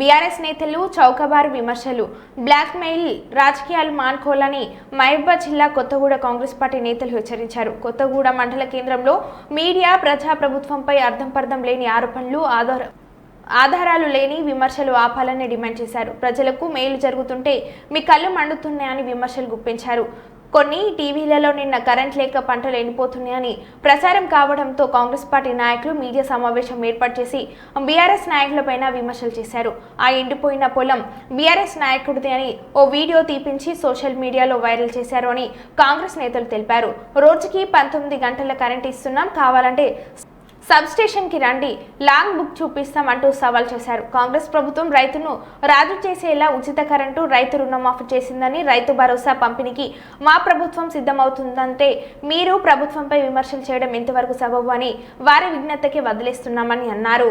BRS నేతలు చౌకబారు విమర్శలు. బ్లాక్మెయిల్ రాజకీయాలు మానుకోవాలని మహబూబాద్ జిల్లా కొత్తగూడ కాంగ్రెస్ పార్టీ నేతలు హెచ్చరించారు. కొత్తగూడ మండల కేంద్రంలో మీడియా ప్రజాప్రభుత్వంపై అర్థం పర్థం లేని ఆరోపణలు ఆధార ఆధారాలు లేని విమర్శలు ఆపాలని డిమాండ్ చేశారు. ప్రజలకు మేలు జరుగుతుంటే మీ కళ్ళు మండుతున్నాయని విమర్శలు గుప్పించారు. కొన్ని టీవీలలో నిన్న కరెంట్ లేక పంటలు ఎండిపోతున్నాయని ప్రచారం కావడంతో కాంగ్రెస్ పార్టీ నాయకులు మీడియా సమావేశం ఏర్పాటు చేసి బీఆర్ఎస్ నాయకులపైన విమర్శలు చేశారు. ఆ ఎండిపోయిన పొలం బీఆర్ఎస్ నాయకుడిది అని ఓ వీడియో తీపించి సోషల్ మీడియాలో వైరల్ చేశారు అని కాంగ్రెస్ నేతలు తెలిపారు. రోజుకి పంతొమ్మిది గంటల కరెంట్ ఇస్తున్నాం కావాలంటే సబ్స్టేషన్కి రండి. లాంగ్ బుక్ చూపిస్తామంటూ సవాల్ చేశారు. కాంగ్రెస్ ప్రభుత్వం రైతును రాజు చేసేలా ఉచిత కరెంటు రైతు రుణమాఫీ చేసిందని రైతు భరోసా పంపిణీకి మా ప్రభుత్వం సిద్ధమవుతుందంటే మీరు ప్రభుత్వంపై విమర్శలు చేయడం ఎంతవరకు సబబు అని వారి విజ్ఞతకి వదిలేస్తున్నామని అన్నారు.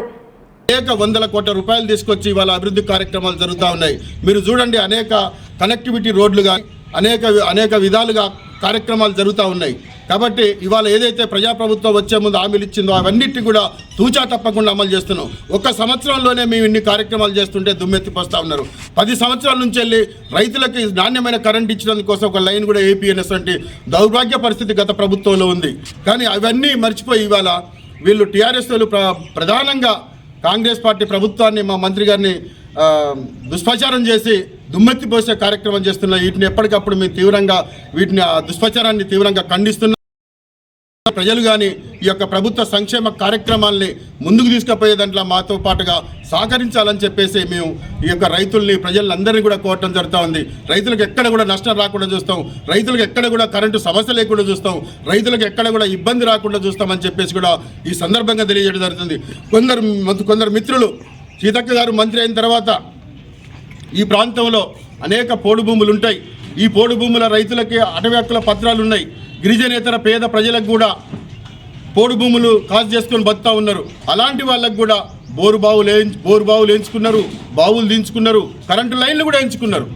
అనేక వందల కోట్ల రూపాయలు తీసుకొచ్చి ఇవాళ అభివృద్ధి కార్యక్రమాలు జరుగుతూ ఉన్నాయి. మీరు చూడండి అనేక కనెక్టివిటీ రోడ్లు కానీ అనేక అనేక విధాలుగా కార్యక్రమాలు జరుగుతూ ఉన్నాయి. కాబట్టి ఇవాళ ఏదైతే ప్రజాప్రభుత్వం వచ్చే ముందు హామీలు ఇచ్చిందో అవన్నిటి కూడా తూచా తప్పకుండా అమలు చేస్తున్నాం. ఒక్క సంవత్సరంలోనే మేము ఇన్ని కార్యక్రమాలు చేస్తుంటే దుమ్మెత్తిపోస్తూ ఉన్నారు. పది సంవత్సరాల నుంచి వెళ్ళి రైతులకి నాణ్యమైన కరెంట్ ఇచ్చడం కోసం ఒక లైన్ కూడా ఏపీఎన్ఎస్ వంటి దౌర్భాగ్య పరిస్థితి గత ప్రభుత్వంలో ఉంది. కానీ అవన్నీ మర్చిపోయి ఇవాళ వీళ్ళు టీఆర్ఎస్ వాళ్ళు ప్ర ప్రధానంగా కాంగ్రెస్ పార్టీ ప్రభుత్వాన్ని మా మంత్రి గారిని దుష్ప్రచారం చేసి దుమ్మెత్తి పోసే కార్యక్రమం చేస్తున్న వీటిని ఎప్పటికప్పుడు మేము తీవ్రంగా వీటిని ఆ దుష్ప్రచారాన్ని తీవ్రంగా ఖండిస్తున్నాం. ప్రజలు కానీ ఈ యొక్క ప్రభుత్వ సంక్షేమ కార్యక్రమాల్ని ముందుకు తీసుకుపోయే దాంట్లో మాతో పాటుగా సహకరించాలని చెప్పేసి మేము ఈ యొక్క రైతుల్ని ప్రజలందరినీ కూడా కోరటం జరుగుతూ ఉంది. రైతులకు ఎక్కడ కూడా నష్టం రాకుండా చూస్తాం. రైతులకు ఎక్కడ కూడా కరెంటు సమస్య లేకుండా చూస్తాం. రైతులకు ఎక్కడ కూడా ఇబ్బంది రాకుండా చూస్తామని చెప్పేసి కూడా ఈ సందర్భంగా తెలియజేయడం జరుగుతుంది. కొందరు కొందరు మిత్రులు సీతక్క గారు మంత్రి అయిన తర్వాత ఈ ప్రాంతంలో అనేక పోడు భూములు ఉంటాయి. ఈ పోడు భూముల రైతులకి అటవీ హక్కుల పత్రాలు ఉన్నాయి. గిరిజనేతర పేద ప్రజలకు కూడా పోడు భూములు కాజు చేసుకొని బతుకుతా ఉన్నారు. అలాంటి వాళ్ళకు కూడా బోరు బావులు బోరు బావులు ఎంచుకున్నారు బావులు దించుకున్నారు కరెంటు లైన్లు కూడా ఎంచుకున్నారు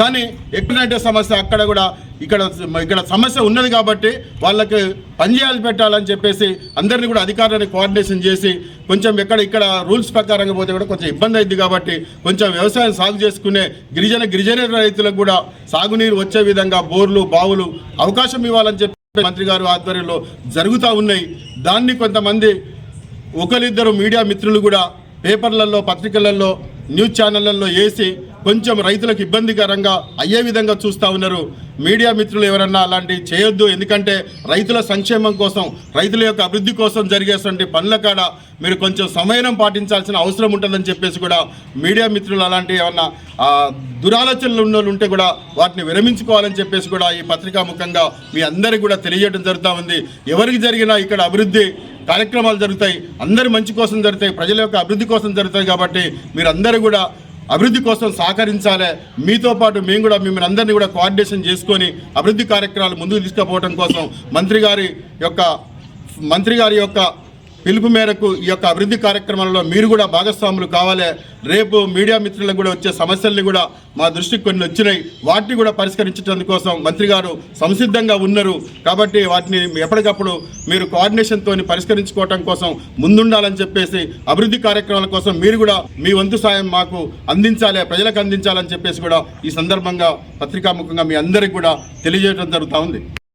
కానీ ఎక్కడంటే సమస్య అక్కడ కూడా ఇక్కడ ఇక్కడ సమస్య ఉన్నది కాబట్టి వాళ్ళకి పనిచేయాలి పెట్టాలని చెప్పేసి అందరినీ కూడా అధికారులను కోఆర్డినేషన్ చేసి కొంచెం ఎక్కడ ఇక్కడ రూల్స్ ప్రకారంగా పోతే కూడా కొంచెం ఇబ్బంది అయింది కాబట్టి కొంచెం వ్యవసాయం సాగు చేసుకునే గిరిజన గిరిజన రైతులకు కూడా సాగునీరు వచ్చే విధంగా బోర్లు బావులు అవకాశం ఇవ్వాలని చెప్పి మంత్రి గారు ఆధ్వర్యంలో జరుగుతూ ఉన్నాయి. దాన్ని కొంతమంది ఒకరిద్దరు మీడియా మిత్రులు కూడా పేపర్లలో పత్రికలలో న్యూస్ ఛానళ్ళలో వేసి కొంచెం రైతులకు ఇబ్బందికరంగా అయ్యే విధంగా చూస్తూ ఉన్నారు. మీడియా మిత్రులు ఎవరన్నా అలాంటివి చేయొద్దు. ఎందుకంటే రైతుల సంక్షేమం కోసం రైతుల యొక్క అభివృద్ధి కోసం జరిగేటువంటి పనుల కాడ మీరు కొంచెం సమయం పాటించాల్సిన అవసరం ఉంటుందని చెప్పేసి కూడా మీడియా మిత్రులు అలాంటి ఏమన్నా దురాలోచనలు ఉన్న ఉంటే కూడా వాటిని విరమించుకోవాలని చెప్పేసి కూడా ఈ పత్రికా ముఖంగా మీ అందరికీ కూడా తెలియజేయడం జరుగుతూ ఉంది. ఎవరికి జరిగినా ఇక్కడ అభివృద్ధి కార్యక్రమాలు జరుగుతాయి. అందరి మంచి కోసం జరుగుతాయి. ప్రజల యొక్క అభివృద్ధి కోసం జరుగుతాయి కాబట్టి మీరందరూ కూడా అభివృద్ధి కోసం సహకరించాలి. మీతో పాటు మేము కూడా మిమ్మల్ని అందరినీ కూడా కోఆర్డినేషన్ చేసుకొని అభివృద్ధి కార్యక్రమాలు ముందుకు తీసుకుపోవడం కోసం మంత్రి గారి యొక్క మంత్రి గారి యొక్క పిలుపు మేరకు ఈ యొక్క అభివృద్ధి కార్యక్రమాలలో మీరు కూడా భాగస్వాములు కావాలి. రేపు మీడియా మిత్రులకు కూడా వచ్చే సమస్యల్ని కూడా మా దృష్టికి కొన్ని వచ్చినాయి. వాటిని కూడా పరిష్కరించడం కోసం మంత్రి గారు సంసిద్ధంగా ఉన్నారు. కాబట్టి వాటిని ఎప్పటికప్పుడు మీరు కోఆర్డినేషన్తో పరిష్కరించుకోవటం కోసం ముందుండాలని చెప్పేసి అభివృద్ధి కార్యక్రమాల కోసం మీరు కూడా మీ వంతు సాయం మాకు అందించాలి ప్రజలకు అందించాలని చెప్పేసి కూడా ఈ సందర్భంగా పత్రికాముఖంగా మీ అందరికీ కూడా తెలియజేయడం జరుగుతూ ఉంది.